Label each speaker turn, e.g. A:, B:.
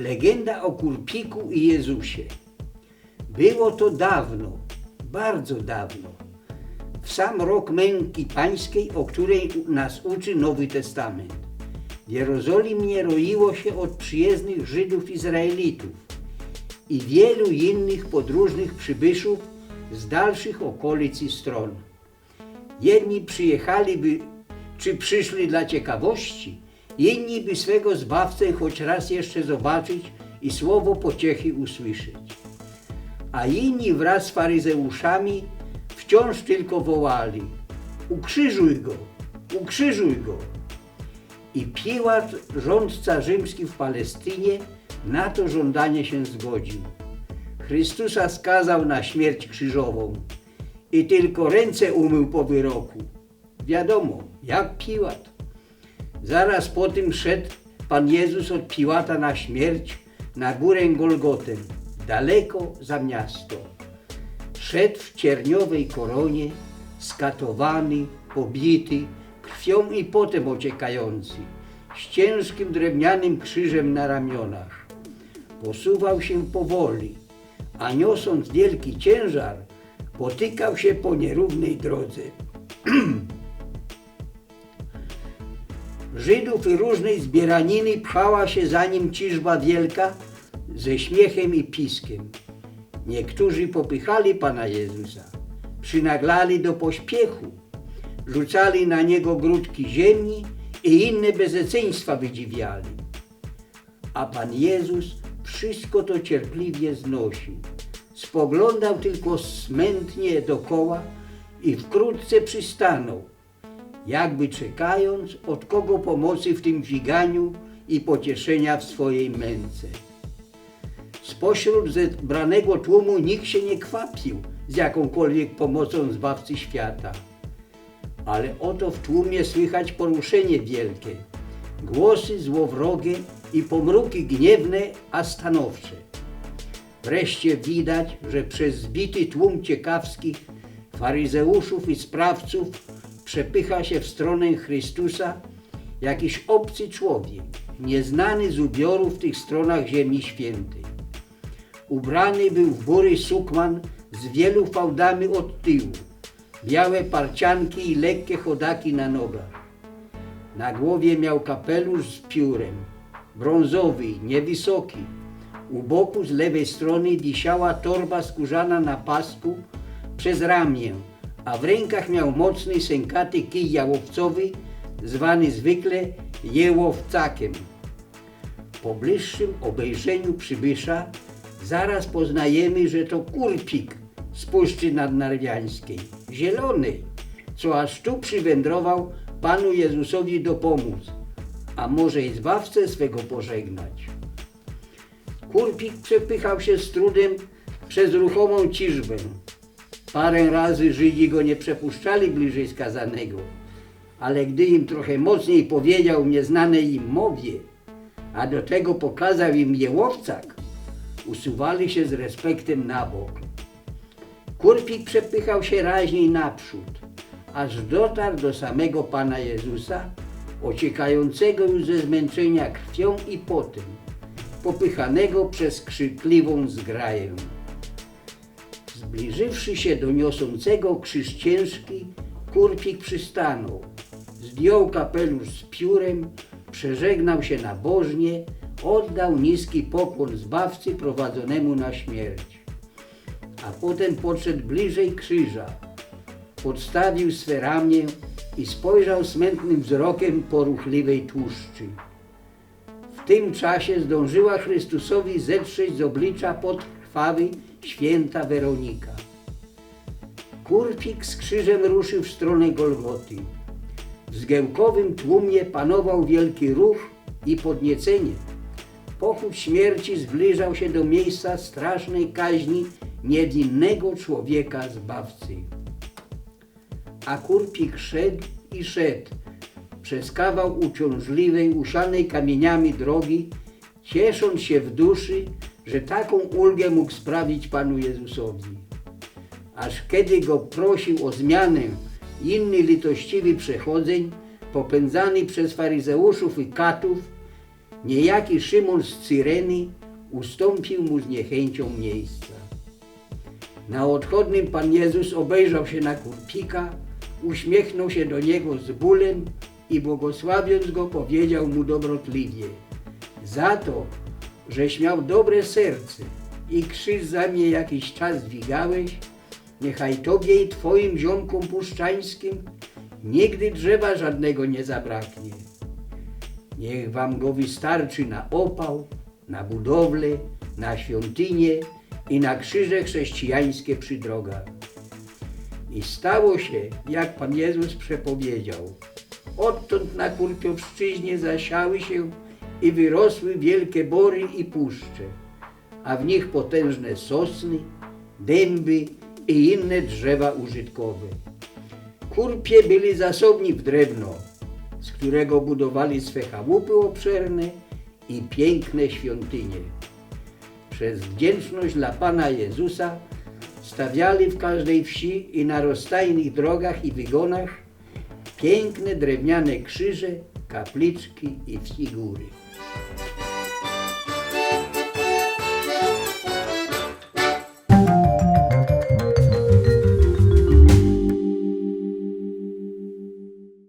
A: Legenda o Kurpiku i Jezusie. Było to dawno, bardzo dawno. W sam rok męki pańskiej, o której nas uczy Nowy Testament. W Jerozolimie roiło się od przyjezdnych Żydów Izraelitów i wielu innych podróżnych przybyszów z dalszych okolic i stron. Jedni przyjechaliby, czy przyszli dla ciekawości, inni by swego Zbawcę choć raz jeszcze zobaczyć i słowo pociechy usłyszeć. A inni wraz z faryzeuszami wciąż tylko wołali ukrzyżuj go, ukrzyżuj go. I Piłat, rządca rzymski w Palestynie, na to żądanie się zgodził. Chrystusa skazał na śmierć krzyżową i tylko ręce umył po wyroku. Wiadomo, jak Piłat. Zaraz po tym szedł Pan Jezus od Piłata na śmierć na górę Golgotę, daleko za miasto. Szedł w cierniowej koronie, skatowany, pobity, krwią i potem ociekający, z ciężkim drewnianym krzyżem na ramionach. Posuwał się powoli, a niosąc wielki ciężar, potykał się po nierównej drodze. Żydów i różnej zbieraniny pchała się za nim ciżba wielka ze śmiechem i piskiem. Niektórzy popychali Pana Jezusa, przynaglali do pośpiechu, rzucali na Niego grudki ziemi i inne bezeceństwa wydziwiali. A Pan Jezus wszystko to cierpliwie znosił. Spoglądał tylko smętnie dokoła i wkrótce przystanął, jakby czekając od kogo pomocy w tym dźwiganiu i pocieszenia w swojej męce. Spośród zebranego tłumu nikt się nie kwapił z jakąkolwiek pomocą Zbawcy świata. Ale oto w tłumie słychać poruszenie wielkie, głosy złowrogie i pomruki gniewne, a stanowcze. Wreszcie widać, że przez zbity tłum ciekawskich faryzeuszów i sprawców przepycha się w stronę Chrystusa jakiś obcy człowiek, nieznany z ubioru w tych stronach Ziemi Świętej. Ubrany był w bury sukman z wielu fałdami od tyłu, białe parcianki i lekkie chodaki na nogach. Na głowie miał kapelusz z piórem, brązowy, niewysoki. U boku z lewej strony wisiała torba skórzana na pasku przez ramię, a w rękach miał mocny, sękaty kij jałowcowy, zwany zwykle jełowcakiem. Po bliższym obejrzeniu przybysza zaraz poznajemy, że to kurpik z Puszczy Nadnarwiańskiej, zielony, co aż tu przywędrował Panu Jezusowi dopomóc, a może i Zbawcę swego pożegnać. Kurpik przepychał się z trudem przez ruchomą ciżbę. Parę razy Żydzi go nie przepuszczali bliżej skazanego, ale gdy im trochę mocniej powiedział w nieznanej im mowie, a do tego pokazał im jełowcak, usuwali się z respektem na bok. Kurpik przepychał się raźniej naprzód, aż dotarł do samego Pana Jezusa, ociekającego już ze zmęczenia krwią i potem, popychanego przez krzykliwą zgraję. Zbliżywszy się do niosącego krzyż ciężki, kurpik przystanął. Zdjął kapelusz z piórem, przeżegnał się nabożnie, oddał niski pokłon Zbawcy prowadzonemu na śmierć. A potem podszedł bliżej krzyża, podstawił swe ramię i spojrzał smętnym wzrokiem po ruchliwej tłuszczy. W tym czasie zdążyła Chrystusowi zetrzeć z oblicza podkrwawy święta Weronika. Kurpik z krzyżem ruszył w stronę Golgoty. W zgiełkowym tłumie panował wielki ruch i podniecenie. Pochód śmierci zbliżał się do miejsca strasznej kaźni niewinnego człowieka zbawcy. A kurpik szedł i szedł przez kawał uciążliwej, usianej kamieniami drogi, ciesząc się w duszy, że taką ulgę mógł sprawić Panu Jezusowi. Aż kiedy go prosił o zmianę inny litościwy przechodzeń, popędzany przez faryzeuszów i katów, niejaki Szymon z Cyreny ustąpił mu z niechęcią miejsca. Na odchodnym Pan Jezus obejrzał się na kurpika, uśmiechnął się do niego z bólem i błogosławiąc go powiedział mu dobrotliwie za to, żeś miał dobre serce i krzyż za mnie jakiś czas dźwigałeś, niechaj tobie i twoim ziomkom puszczańskim nigdy drzewa żadnego nie zabraknie. Niech wam go wystarczy na opał, na budowlę, na świątynię i na krzyże chrześcijańskie przy drogach. I stało się, jak Pan Jezus przepowiedział. Odtąd na Kurpiowszczyźnie zasiały się i wyrosły wielkie bory i puszcze, a w nich potężne sosny, dęby i inne drzewa użytkowe. Kurpie byli zasobni w drewno, z którego budowali swe chałupy obszerne i piękne świątynie. Przez wdzięczność dla Pana Jezusa stawiali w każdej wsi i na rozstajnych drogach i wygonach piękne drewniane krzyże, kapliczki i figury.